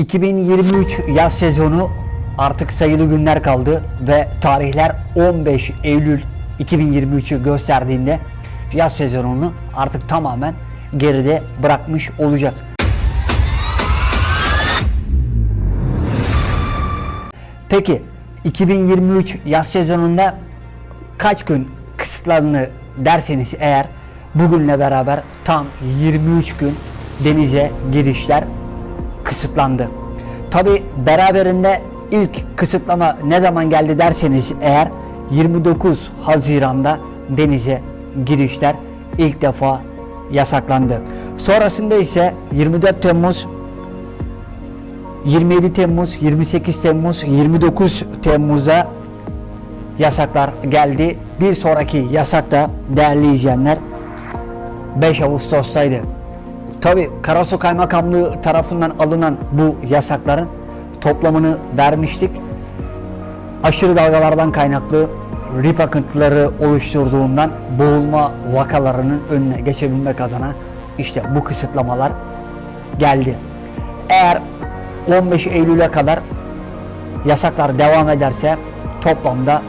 2023 yaz sezonu artık sayılı günler kaldı ve tarihler 15 Eylül 2023'ü gösterdiğinde yaz sezonunu artık tamamen geride bırakmış olacağız. Peki 2023 yaz sezonunda kaç gün kısıtlandı derseniz eğer bugünle beraber tam 23 gün denize girişler kısıtlandı. Tabi beraberinde ilk kısıtlama ne zaman geldi derseniz eğer 29 Haziran'da denize girişler ilk defa yasaklandı. Sonrasında ise 24 Temmuz 27 Temmuz, 28 Temmuz, 29 Temmuz'a yasaklar geldi. Bir sonraki yasak da değerli izleyenler 5 Ağustos'taydı. Tabi Karasu Kaymakamlığı tarafından alınan bu yasakların toplamını vermiştik. Aşırı dalgalardan kaynaklı rip akıntıları oluşturduğundan boğulma vakalarının önüne geçebilmek adına işte bu kısıtlamalar geldi. Eğer 15 Eylül'e kadar yasaklar devam ederse toplamda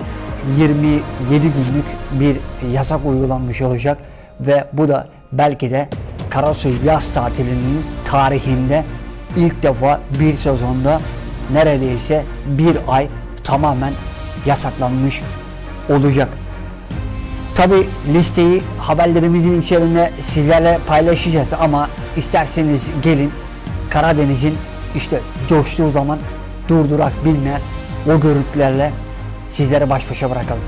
27 günlük bir yasak uygulanmış olacak ve bu da belki de Karasu yaz tatilinin tarihinde ilk defa bir sezonda neredeyse bir ay tamamen yasaklanmış olacak. Tabi listeyi haberlerimizin içerisinde sizlerle paylaşacağız ama isterseniz gelin Karadeniz'in işte coştuğu zaman durdurak bilmeyen o görüntülerle sizlere baş başa bırakalım.